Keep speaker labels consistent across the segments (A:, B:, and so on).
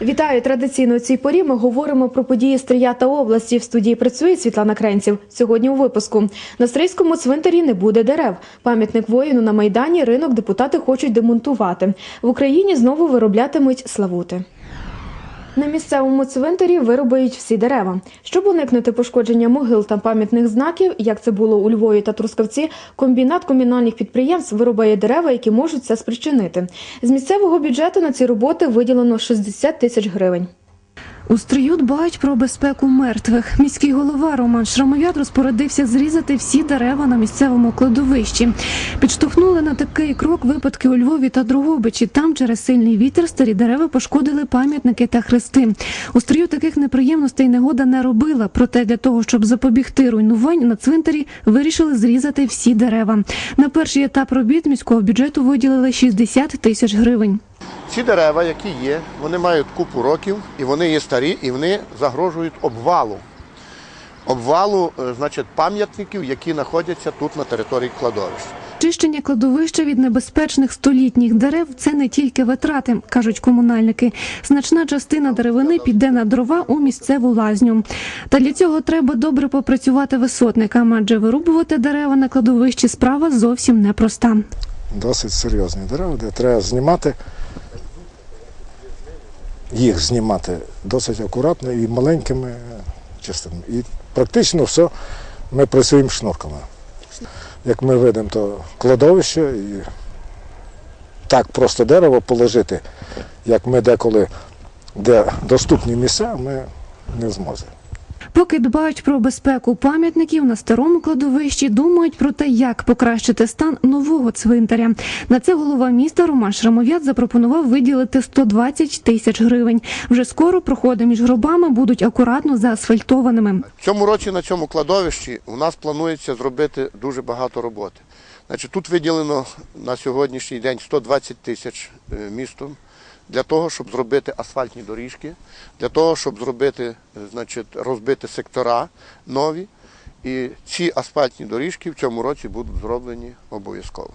A: Вітаю традиційно у цій порі. Ми говоримо про події Стрия та області. В студії працює Світлана Кренців. Сьогодні у випуску на Стрийському цвинтарі не буде дерев. Пам'ятник воїну на майдані. Ринок депутати хочуть демонтувати. В Україні знову вироблятимуть славути. На місцевому цвинтарі вирубають всі дерева. Щоб уникнути пошкодження могил та пам'ятних знаків, як це було у Львові та Трускавці, комбінат комунальних підприємств вирубає дерева, які можуть це спричинити. З місцевого бюджету на ці роботи виділено 60 тисяч гривень.
B: У стрию дбають про безпеку мертвих. Міський голова Роман Шрамовят розпорядився зрізати всі дерева на місцевому кладовищі. Підштовхнули на такий крок випадки у Львові та Другобичі. Там через сильний вітер старі дерева пошкодили пам'ятники та хрести. У стрию таких неприємностей негода не робила. Проте для того, щоб запобігти руйнувань на цвинтарі, вирішили зрізати всі дерева. На перший етап робіт міського бюджету виділили 60 тисяч гривень.
C: Ці дерева, які є, вони мають купу років, і вони є старі, і вони загрожують обвалу. Обвалу, е, значить, пам'ятників, які знаходяться тут на території кладовища.
B: Чищення кладовища від небезпечних столітніх дерев це не тільки витрати, кажуть комунальники. Значна частина деревини піде на дрова у місцеву лазню. Та для цього треба добре попрацювати висотникам, адже вирубувати дерева на кладовищі справа зовсім непроста.
D: досить серйозні дерева, де треба знімати, їх знімати досить акуратно і маленькими частинами. І практично все ми працюємо шнурками. Як ми видимо, то кладовище і так просто дерево положити, як ми деколи, де доступні місця, ми не зможемо.
B: Поки дбають про безпеку пам'ятників на старому кладовищі, думають про те, як покращити стан нового цвинтаря. На це голова міста Роман Шрамов'ят запропонував виділити 120 тисяч гривень. Вже скоро проходи між гробами будуть акуратно заасфальтованими.
C: Цьому році на цьому кладовищі у нас планується зробити дуже багато роботи. Значить, тут виділено на сьогоднішній день 120 тисяч е, містом для того, щоб зробити асфальтні доріжки, для того, щоб зробити, е, значить, розбити сектора нові. І ці асфальтні доріжки в цьому році будуть зроблені обов'язково.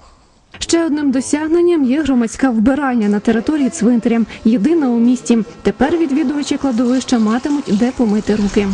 B: Ще одним досягненням є громадська вбиральня на території цвинтаря. Єдина у місті. Тепер відвідувачі кладовища матимуть де помити руки.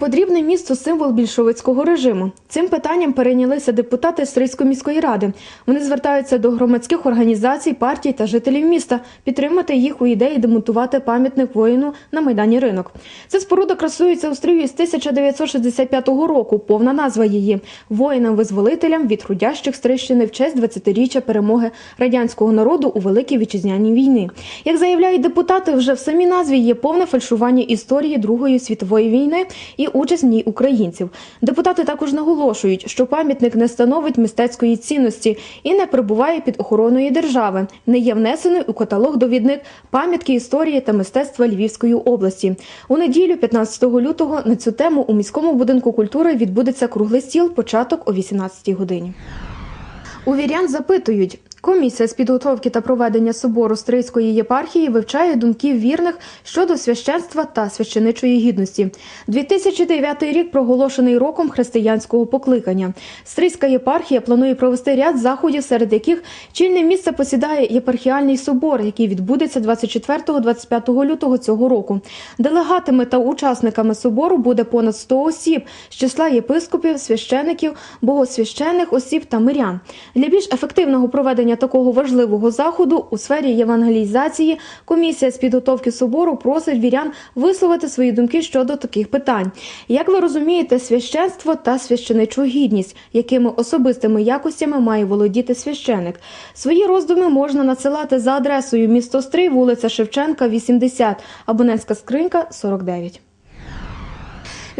A: Чи потрібний місту символ більшовицького режиму? Цим питанням перейнялися депутати Стрийської міської ради. Вони звертаються до громадських організацій, партій та жителів міста підтримати їх у ідеї демонтувати пам'ятник воїну на майдані ринок. Ця споруда красується у Стрию з 1965 року. Повна назва її воїнам-визволителям від трудящих Стрийщини в честь 20-річчя перемоги радянського народу у Великій вітчизняній війни. Як заявляють депутати, вже в самій назві є повне фальшування історії Другої світової війни і участь в ній українців. Депутати також наголошують, що пам'ятник не становить мистецької цінності і не перебуває під охороною держави, не є внесений у каталог довідник пам'ятки історії та мистецтва Львівської області. У неділю, 15 лютого, на цю тему у міському будинку культури відбудеться круглий стіл, початок о 18 годині. У вірян запитують. Комісія з підготовки та проведення собору Стрийської єпархії вивчає думки вірних щодо священства та священичої гідності. 2009 рік проголошений роком християнського покликання. Стрийська єпархія планує провести ряд заходів, серед яких чільне місце посідає єпархіальний собор, який відбудеться 24-25 лютого цього року. Делегатами та учасниками собору буде понад 100 осіб з числа єпископів, священиків, богосвящених осіб та мирян. Для більш ефективного проведення такого важливого заходу у сфері євангелізації комісія з підготовки собору просить вірян висловити свої думки щодо таких питань. Як ви розумієте, священство та священичу гідність, якими особистими якостями має володіти священик? Свої роздуми можна надсилати за адресою місто Стрий, вулиця Шевченка, 80, абонентська скринька 49.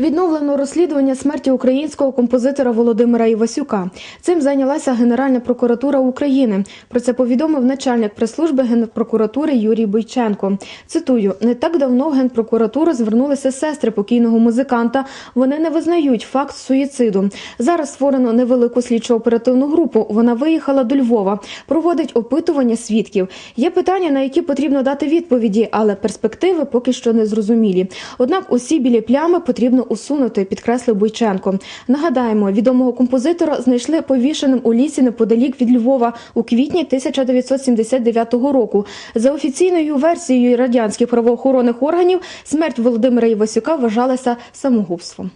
A: Відновлено розслідування смерті українського композитора Володимира Івасюка. Цим зайнялася Генеральна прокуратура України. Про це повідомив начальник прес-служби Генпрокуратури Юрій Бойченко. Цитую: не так давно в Генпрокуратуру звернулися сестри покійного музиканта. Вони не визнають факт суїциду. Зараз створено невелику слідчо-оперативну групу. Вона виїхала до Львова, проводить опитування свідків. Є питання, на які потрібно дати відповіді, але перспективи поки що не зрозумілі. Однак усі білі плями потрібно усунути, підкреслив Бойченко. Нагадаємо, відомого композитора знайшли повішеним у лісі неподалік від Львова у квітні 1979 року. За офіційною версією радянських правоохоронних органів, смерть Володимира Івасюка вважалася самогубством.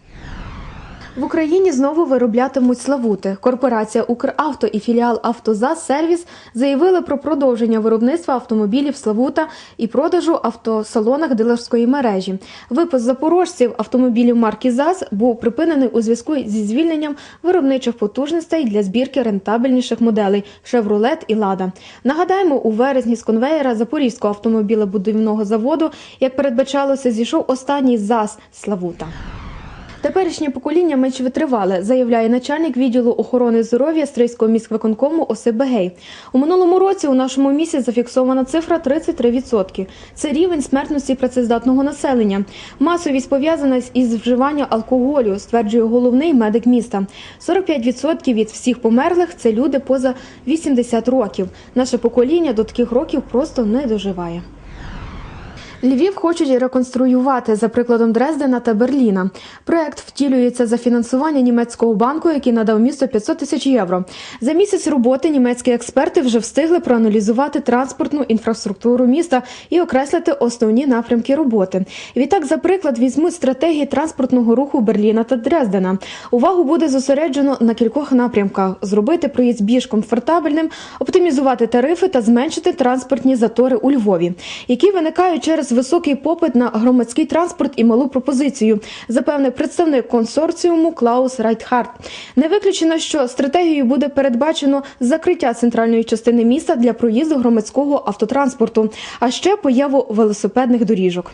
A: В Україні знову вироблятимуть славути. Корпорація Укравто і філіал «Автозас Сервіс заявили про продовження виробництва автомобілів Славута і продажу автосалонах дилерської мережі. Випуск запорожців автомобілів марки ЗАЗ був припинений у зв'язку зі звільненням виробничих потужностей для збірки рентабельніших моделей Шевролет і Лада. Нагадаємо, у вересні з конвеєра Запорізького автомобілебудівного заводу, як передбачалося, зійшов останній ЗАЗ Славута. Теперішнє покоління менш витривале, заявляє начальник відділу охорони здоров'я Стрийського міськвиконкому Осип Бегей. У минулому році у нашому місті зафіксована цифра 33%. Це рівень смертності працездатного населення. Масовість пов'язана із вживанням алкоголю, стверджує головний медик міста. 45% від всіх померлих це люди поза 80 років. Наше покоління до таких років просто не доживає. Львів хочуть реконструювати за прикладом Дрездена та Берліна. Проект втілюється за фінансування німецького банку, який надав місту 500 тисяч євро. За місяць роботи німецькі експерти вже встигли проаналізувати транспортну інфраструктуру міста і окреслити основні напрямки роботи. Відтак, за приклад, візьмуть стратегії транспортного руху Берліна та Дрездена. Увагу буде зосереджено на кількох напрямках: зробити проїзд більш комфортабельним, оптимізувати тарифи та зменшити транспортні затори у Львові, які виникають через високий попит на громадський транспорт і малу пропозицію, запевнив представник консорціуму Клаус Райтхарт. Не виключено, що стратегією буде передбачено закриття центральної частини міста для проїзду громадського автотранспорту, а ще появу велосипедних доріжок.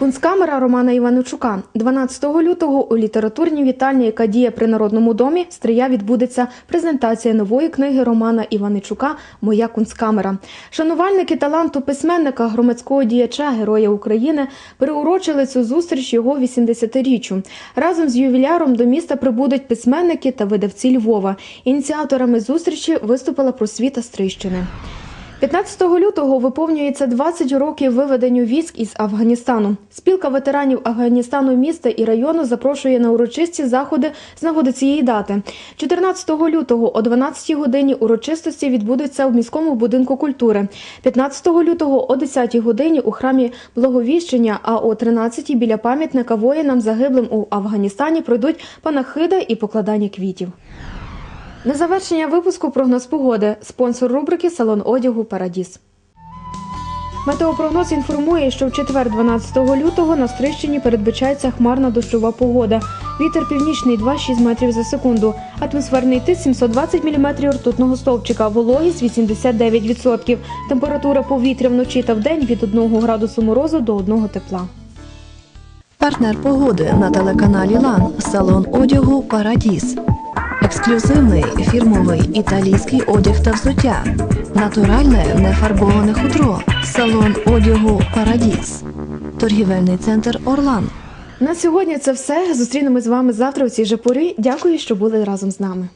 A: Кунсткамера Романа Іваничука 12 лютого у літературній вітальні, яка діє при народному домі, Стрия відбудеться презентація нової книги Романа Іваничука Моя кунсткамера. Шанувальники таланту письменника, громадського діяча, героя України приурочили цю зустріч його 80-річчю. Разом з ювіляром до міста прибудуть письменники та видавці Львова. Ініціаторами зустрічі виступила просвіта Стрийщини. 15 лютого виповнюється 20 років виведенню військ із Афганістану. Спілка ветеранів Афганістану міста і району запрошує на урочисті заходи з нагоди цієї дати. 14 лютого о 12 годині урочистості відбудуться в міському будинку культури. 15 лютого о 10 годині у храмі Благовіщення, а о 13 біля пам'ятника воїнам загиблим у Афганістані пройдуть панахида і покладання квітів. На завершення випуску прогноз погоди. Спонсор рубрики Салон одягу Парадіс. Метеопрогноз інформує, що в четвер, 12 лютого, на Стрищині передбачається хмарна дощова погода. Вітер північний 2,6 метрів за секунду. Атмосферний тиск 720 мм ртутного стовпчика. Вологість 89%. Температура повітря вночі та вдень від 1 градусу морозу до 1 тепла.
E: Партнер погоди на телеканалі Лан салон одягу Парадіс. Ексклюзивний фірмовий італійський одяг та взуття. Натуральне нефарбоване хутро. Салон одягу Парадіс. Торгівельний центр Орлан.
A: На сьогодні це все. Зустрінемось з вами завтра у цій же порі. Дякую, що були разом з нами.